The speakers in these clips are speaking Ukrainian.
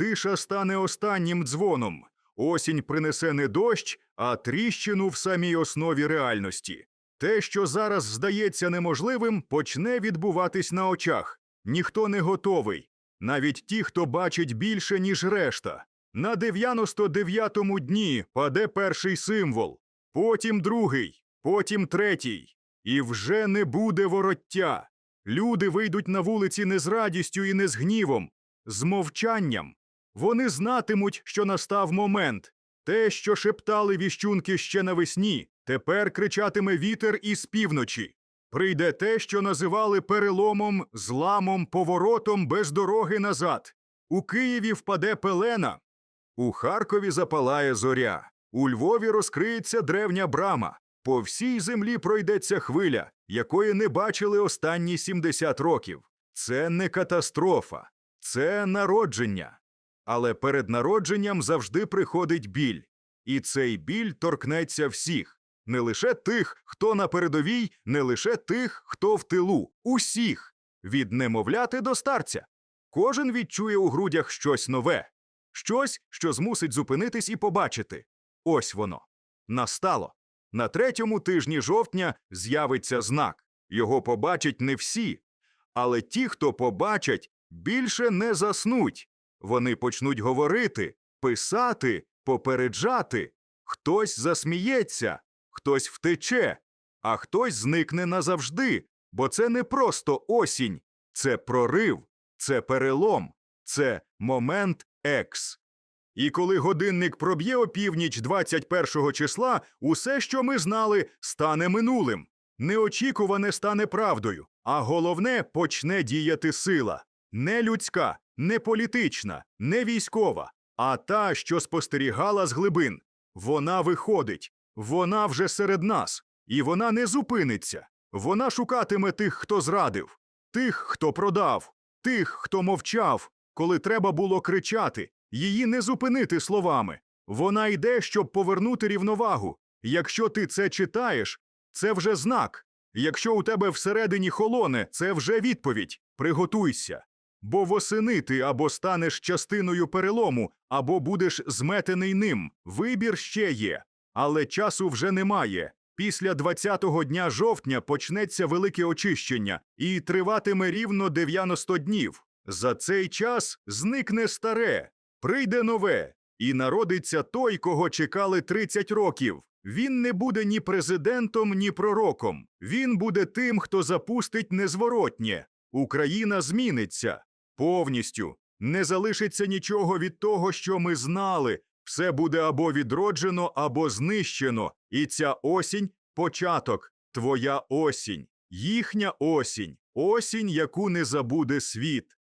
Тиша стане останнім дзвоном. Осінь принесе не дощ, а тріщину в самій основі реальності. Те, що зараз здається неможливим, почне відбуватись на очах. Ніхто не готовий. Навіть ті, хто бачить більше, ніж решта. На 99-му дні паде перший символ, потім другий, потім третій. І вже не буде вороття. Люди вийдуть на вулиці не з радістю і не з гнівом, з мовчанням. Вони знатимуть, що настав момент. Те, що шептали віщунки ще навесні, тепер кричатиме вітер із півночі. Прийде те, що називали переломом, зламом, поворотом без дороги назад. У Києві впаде пелена. У Харкові запалає зоря. У Львові розкриється древня брама. По всій землі пройдеться хвиля, якої не бачили останні 70 років. Це не катастрофа, це народження. Але перед народженням завжди приходить біль. І цей біль торкнеться всіх. Не лише тих, хто на передовій, не лише тих, хто в тилу. Усіх. Від немовляти до старця. Кожен відчує у грудях щось нове, щось, що змусить зупинитись і побачити. Ось воно. Настало. На третьому тижні жовтня з'явиться знак. Його побачать не всі. Але ті, хто побачать, більше не заснуть. Вони почнуть говорити, писати, попереджати. Хтось засміється, хтось втече, а хтось зникне назавжди, бо це не просто осінь, це прорив, це перелом, це момент екс. І коли годинник проб'є опівніч 21 числа, усе, що ми знали, стане минулим. Неочікуване стане правдою, а головне почне діяти сила. Не людська, не політична, не військова, а та, що спостерігала з глибин. Вона виходить, вона вже серед нас, і вона не зупиниться. Вона шукатиме тих, хто зрадив, тих, хто продав, тих, хто мовчав, коли треба було кричати, її не зупинити словами. Вона йде, щоб повернути рівновагу. Якщо ти це читаєш, це вже знак. Якщо у тебе всередині холоне, це вже відповідь. Приготуйся. Бо восени ти або станеш частиною перелому, або будеш зметений ним. Вибір ще є. Але часу вже немає. Після 20-го дня жовтня почнеться велике очищення і триватиме рівно 90 днів. За цей час зникне старе, прийде нове, і народиться той, кого чекали 30 років. Він не буде ні президентом, ні пророком. Він буде тим, хто запустить незворотнє. Україна зміниться повністю. Не залишиться нічого від того, що ми знали. Все буде або відроджено, або знищено. І ця осінь початок, твоя осінь, їхня осінь, осінь, яку не забуде світ.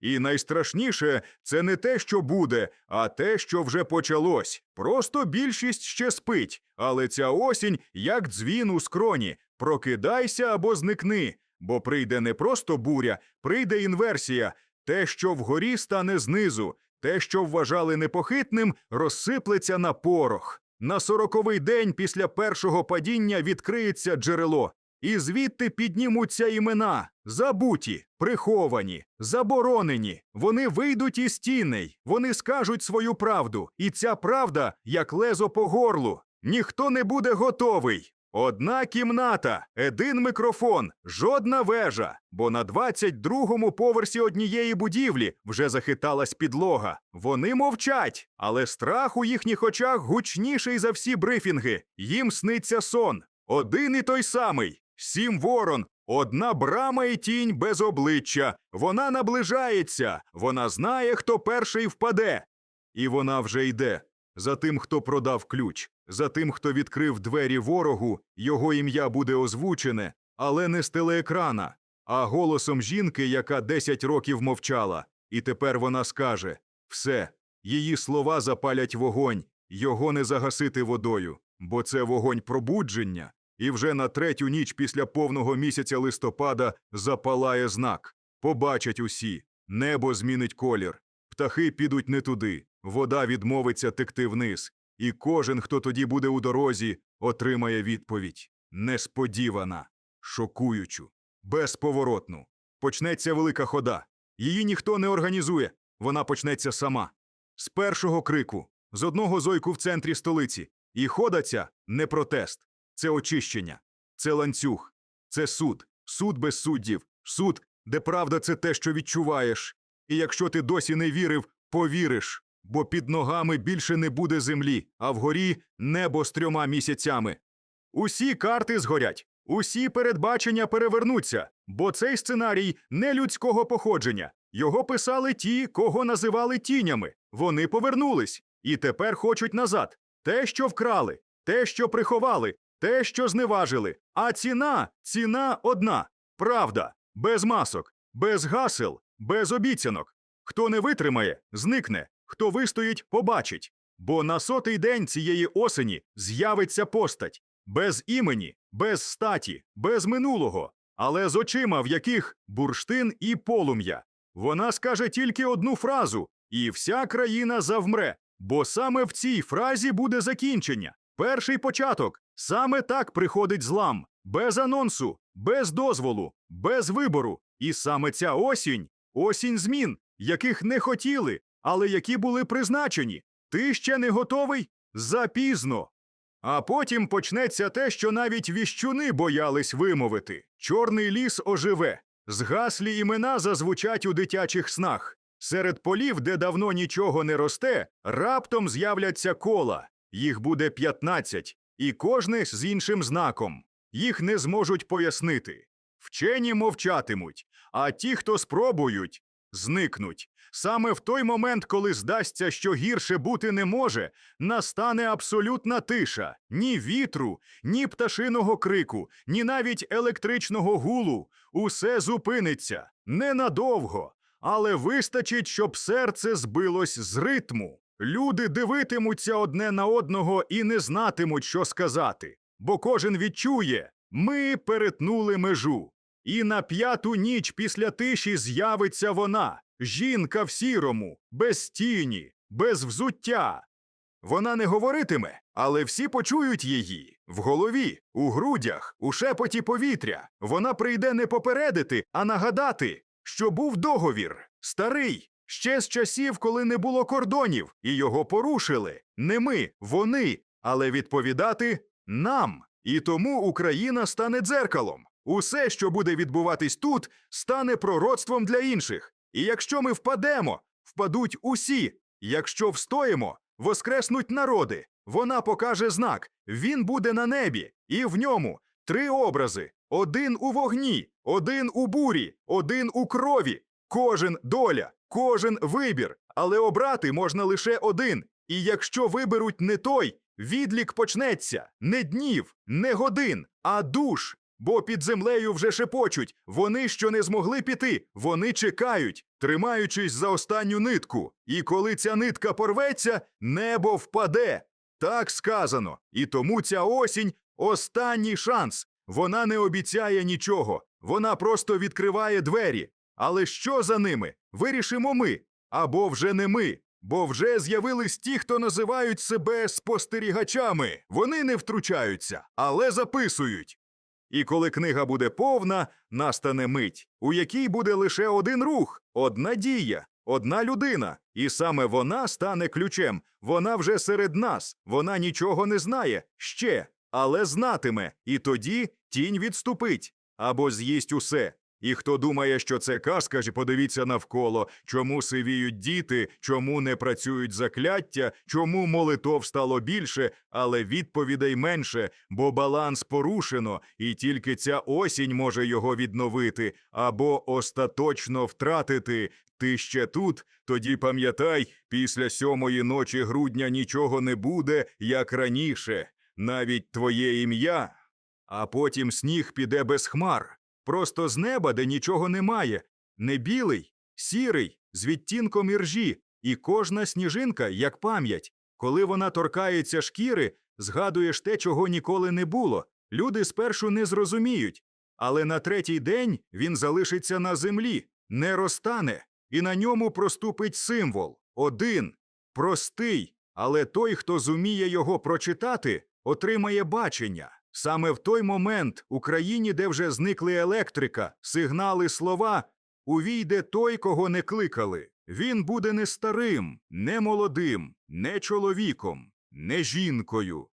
І найстрашніше це не те, що буде, а те, що вже почалось. Просто більшість ще спить, але ця осінь, як дзвін у скроні. Прокидайся або зникни, бо прийде не просто буря, прийде інверсія. Те, що вгорі стане знизу, те, що вважали непохитним, розсиплеться на порох. На сороковий день після першого падіння відкриється джерело, і звідти піднімуться імена, забуті, приховані, заборонені. Вони вийдуть із тіней, вони скажуть свою правду, і ця правда, як лезо по горлу. Ніхто не буде готовий. Одна кімната, один мікрофон, жодна вежа, бо на 22-му поверсі однієї будівлі вже захиталась підлога. Вони мовчать, але страх у їхніх очах гучніший за всі брифінги. Їм сниться сон. Один і той самий. Сім ворон, одна брама і тінь без обличчя. Вона наближається, вона знає, хто перший впаде. І вона вже йде за тим, хто продав ключ. За тим, хто відкрив двері ворогу, його ім'я буде озвучене, але не з телеекрана, а голосом жінки, яка 10 років мовчала. І тепер вона скаже все, її слова запалять вогонь, його не загасити водою, бо це вогонь пробудження, і вже на третю ніч після повного місяця листопада запалає знак. Побачать усі, небо змінить колір, птахи підуть не туди, вода відмовиться текти вниз. І кожен, хто тоді буде у дорозі, отримає відповідь несподівана, шокуючу, безповоротну. Почнеться велика хода. Її ніхто не організує. вона почнеться сама. З першого крику, з одного зойку в центрі столиці. І хода ця не протест, це очищення, це ланцюг, це суд, суд без суддів, суд, де правда це те, що відчуваєш. І якщо ти досі не вірив, повіриш, бо під ногами більше не буде землі, а вгорі небо з трьома місяцями. Усі карти згорять, усі передбачення перевернуться, бо цей сценарій не людського походження. Його писали ті, кого називали тінями. Вони повернулись і тепер хочуть назад. Те, що вкрали, те, що приховали, те, що зневажили. А ціна, ціна одна правда, без масок, без гасел, без обіцянок. Хто не витримає, зникне, хто вистоїть, побачить. Бо на сотий день цієї осені з'явиться постать без імені, без статі, без минулого, але з очима, в яких бурштин і полум'я. Вона скаже тільки одну фразу, і вся країна завмре, бо саме в цій фразі буде закінчення. Перший початок. Саме так приходить злам, без анонсу, без дозволу, без вибору. І саме ця осінь осінь змін, яких не хотіли, але які були призначені. Ти ще не готовий? Запізно. А потім почнеться те, що навіть віщуни боялись вимовити. Чорний ліс оживе, згаслі імена зазвучать у дитячих снах. Серед полів, де давно нічого не росте, раптом з'являться кола. Їх буде 15, і кожне з іншим знаком. Їх не зможуть пояснити. Вчені мовчатимуть, а ті, хто спробують, зникнуть. Саме в той момент, коли здасться, що гірше бути не може, настане абсолютна тиша ні вітру, ні пташиного крику, ні навіть електричного гулу. Усе зупиниться ненадовго, але вистачить, щоб серце збилось з ритму. Люди дивитимуться одне на одного і не знатимуть, що сказати, бо кожен відчує ми перетнули межу. І на п'яту ніч після тиші з'явиться вона, жінка в сірому, без тіні, без взуття. Вона не говоритиме, але всі почують її в голові, у грудях, у шепоті повітря. Вона прийде не попередити, а нагадати, що був договір, старий, ще з часів, коли не було кордонів, і його порушили. Не ми, вони, але відповідати нам. І тому Україна стане дзеркалом. Усе, що буде відбуватись тут, стане пророцтвом для інших. І якщо ми впадемо, впадуть усі. Якщо встоїмо, воскреснуть народи. Вона покаже знак. Він буде на небі, і в ньому три образи: один у вогні, один у бурі, один у крові. Кожен доля, кожен вибір. Але обрати можна лише один. І якщо виберуть не той, відлік почнеться не днів, не годин, а душ. Бо під землею вже шепочуть вони, що не змогли піти, вони чекають, тримаючись за останню нитку. І коли ця нитка порветься, небо впаде. Так сказано. І тому ця осінь останній шанс. Вона не обіцяє нічого, вона просто відкриває двері. Але що за ними? Вирішимо ми. Або вже не ми. Бо вже з'явились ті, хто називають себе спостерігачами. Вони не втручаються, але записують. І коли книга буде повна, настане мить, у якій буде лише один рух, одна дія, одна людина, і саме вона стане ключем. Вона вже серед нас, вона нічого не знає ще, але знатиме, і тоді тінь відступить або з'їсть усе. І хто думає, що це казка, ж подивіться навколо, чому сивіють діти, чому не працюють закляття, чому молитов стало більше, але відповідей менше, бо баланс порушено, і тільки ця осінь може його відновити або остаточно втратити. Ти ще тут? Тоді пам'ятай, після сьомої ночі грудня нічого не буде, як раніше, навіть твоє ім'я. А потім сніг піде без хмар. Просто з неба, де нічого немає, не білий, сірий, з відтінком іржі, і кожна сніжинка як пам'ять. Коли вона торкається шкіри, згадуєш те, чого ніколи не було. Люди спершу не зрозуміють, але на третій день він залишиться на землі, не розтане, і на ньому проступить символ один, простий, але той, хто зуміє його прочитати, отримає бачення. Саме в той момент у країні, де вже зникли електрика, сигнали слова, увійде той, кого не кликали. Він буде не старим, не молодим, не чоловіком, не жінкою.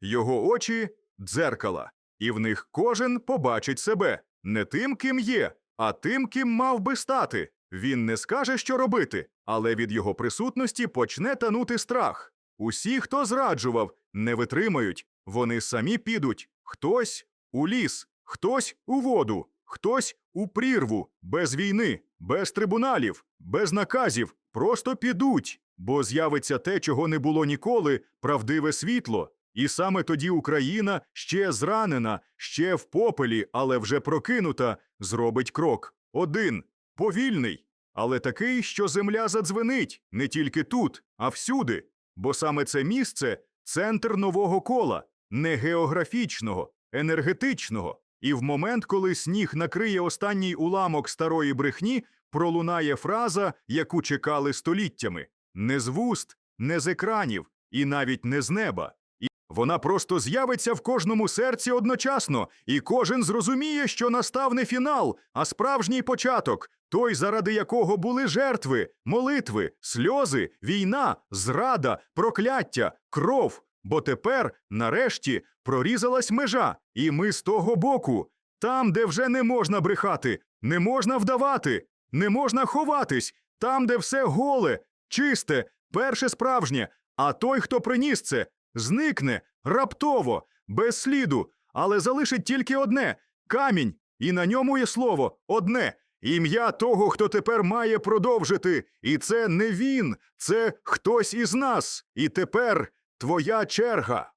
Його очі дзеркала, і в них кожен побачить себе не тим, ким є, а тим, ким мав би стати. Він не скаже, що робити, але від його присутності почне танути страх. Усі, хто зраджував, не витримають, вони самі підуть. Хтось у ліс, хтось у воду, хтось у прірву, без війни, без трибуналів, без наказів, просто підуть, бо з'явиться те, чого не було ніколи, правдиве світло. І саме тоді Україна, ще зранена, ще в попелі, але вже прокинута, зробить крок. Один повільний, але такий, що земля задзвенить не тільки тут, а всюди. Бо саме це місце центр нового кола, не географічного, енергетичного. І в момент, коли сніг накриє останній уламок старої брехні, пролунає фраза, яку чекали століттями не з вуст, не з екранів, і навіть не з неба. І вона просто з'явиться в кожному серці одночасно, і кожен зрозуміє, що настав не фінал, а справжній початок, той, заради якого були жертви, молитви, сльози, війна, зрада, прокляття, кров. Бо тепер, нарешті, прорізалась межа, і ми з того боку, там, де вже не можна брехати, не можна вдавати, не можна ховатись, там, де все голе, чисте, перше справжнє, а той, хто приніс це, зникне раптово, без сліду, але залишить тільки одне камінь, і на ньому є слово одне. Ім'я того, хто тепер має продовжити. І це не він, це хтось із нас. І тепер твоя черга.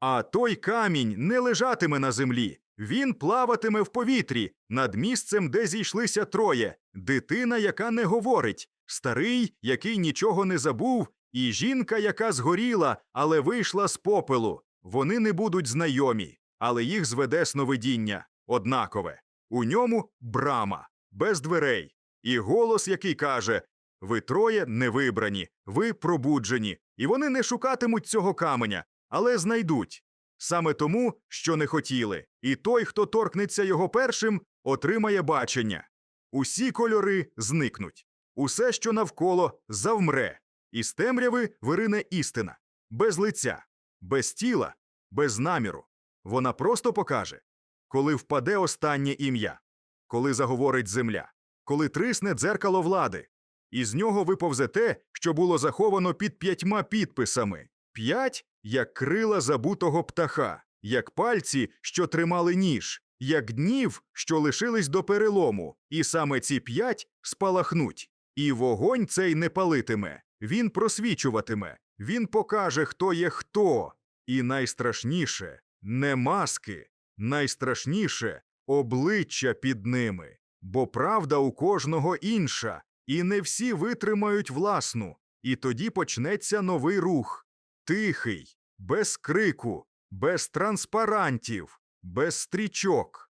А той камінь не лежатиме на землі. Він плаватиме в повітрі над місцем, де зійшлися троє: дитина, яка не говорить, старий, який нічого не забув, і жінка, яка згоріла, але вийшла з попелу. Вони не будуть знайомі, але їх зведе сновидіння однакове. У ньому брама, без дверей, і голос, який каже: Ви троє не вибрані, ви пробуджені, і вони не шукатимуть цього каменя, але знайдуть. Саме тому, що не хотіли, і той, хто торкнеться його першим, отримає бачення. Усі кольори зникнуть, усе, що навколо, завмре, із темряви вирине істина, без лиця, без тіла, без наміру. Вона просто покаже, коли впаде останнє ім'я, коли заговорить земля, коли трисне дзеркало влади, і з нього виповзе те, що було заховано під п'ятьма підписами п'ять, як крила забутого птаха, як пальці, що тримали ніж, як днів, що лишились до перелому, і саме ці п'ять спалахнуть. І вогонь цей не палитиме, він просвічуватиме, він покаже, хто є хто. І найстрашніше не маски, найстрашніше обличчя під ними, бо правда у кожного інша, і не всі витримають власну, і тоді почнеться новий рух. Тихий, без крику, без транспарантів, без стрічок.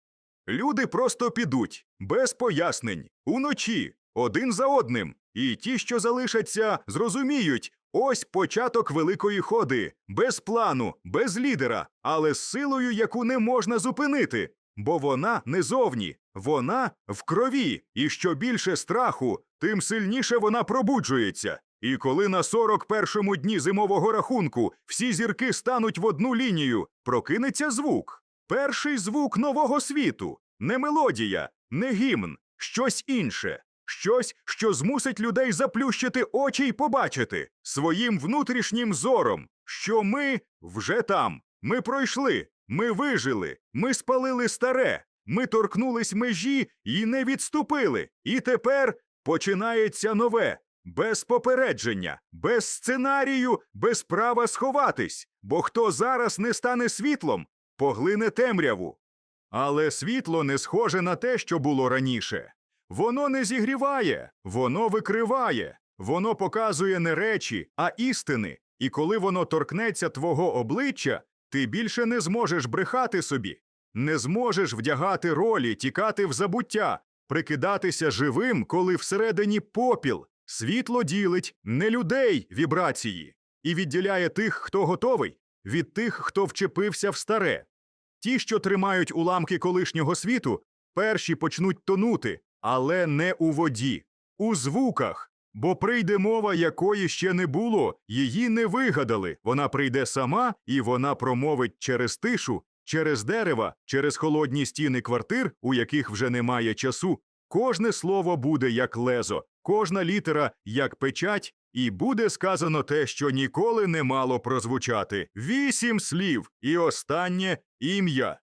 Люди просто підуть, без пояснень, уночі, один за одним, і ті, що залишаться, зрозуміють ось початок великої ходи, без плану, без лідера, але з силою, яку не можна зупинити, бо вона не зовні, вона в крові, і що більше страху, тим сильніше вона пробуджується. І коли на 41-му дні зимового рахунку всі зірки стануть в одну лінію, прокинеться звук. Перший звук нового світу, не мелодія, не гімн, щось інше, щось, що змусить людей заплющити очі й побачити своїм внутрішнім зором, що ми вже там, ми пройшли, ми вижили, ми спалили старе, ми торкнулись межі і не відступили. І тепер починається нове. Без попередження, без сценарію, без права сховатись, бо хто зараз не стане світлом, поглине темряву. Але світло не схоже на те, що було раніше. Воно не зігріває, воно викриває, воно показує не речі, а істини. І коли воно торкнеться твого обличчя, ти більше не зможеш брехати собі, не зможеш вдягати ролі, тікати в забуття, прикидатися живим, коли всередині попіл. Світло ділить не людей вібрації і відділяє тих, хто готовий, від тих, хто вчепився в старе. Ті, що тримають уламки колишнього світу, перші почнуть тонути, але не у воді, у звуках, Бо прийде мова, якої ще не було, її не вигадали. Вона прийде сама, і вона промовить через тишу, через дерева, через холодні стіни квартир, у яких вже немає часу. Кожне слово буде як лезо, кожна літера як печать, і буде сказано те, що ніколи не мало прозвучати. Вісім слів, і останнє ім'я.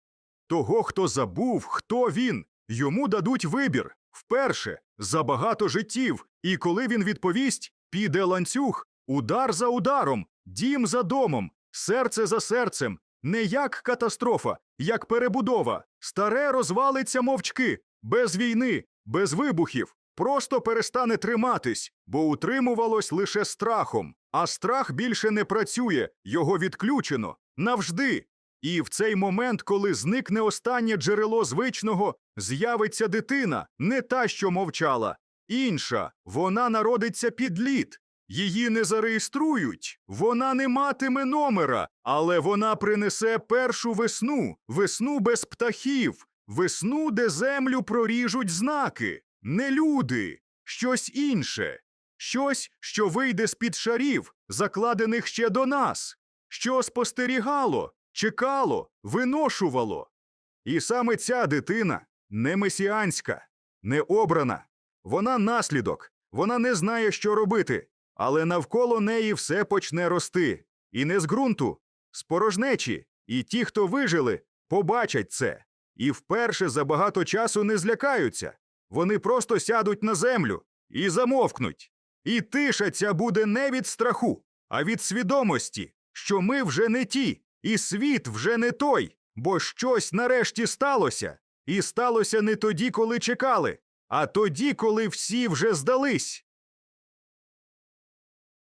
Того, хто забув, хто він, йому дадуть вибір вперше за багато життів, і коли він відповість, піде ланцюг, удар за ударом, дім за домом, серце за серцем, не як катастрофа, як перебудова. Старе розвалиться мовчки, без війни, без вибухів, просто перестане триматись, бо утримувалось лише страхом, а страх більше не працює, його відключено навжди. І в цей момент, коли зникне останнє джерело звичного, з'явиться дитина, не та, що мовчала, інша, вона народиться під лід. Її не зареєструють, вона не матиме номера, але вона принесе першу весну, весну без птахів, весну, де землю проріжуть знаки, не люди, щось інше, щось, що вийде з-під шарів, закладених ще до нас, що спостерігало, чекало, виношувало. І саме ця дитина не месіанська, не обрана. Вона наслідок, вона не знає, що робити, але навколо неї все почне рости. І не з ґрунту, з порожнечі. І ті, хто вижили, побачать це. І вперше за багато часу не злякаються. Вони просто сядуть на землю і замовкнуть. І тиша ця буде не від страху, а від свідомості, що ми вже не ті, і світ вже не той, бо щось нарешті сталося. І сталося не тоді, коли чекали, а тоді, коли всі вже здались.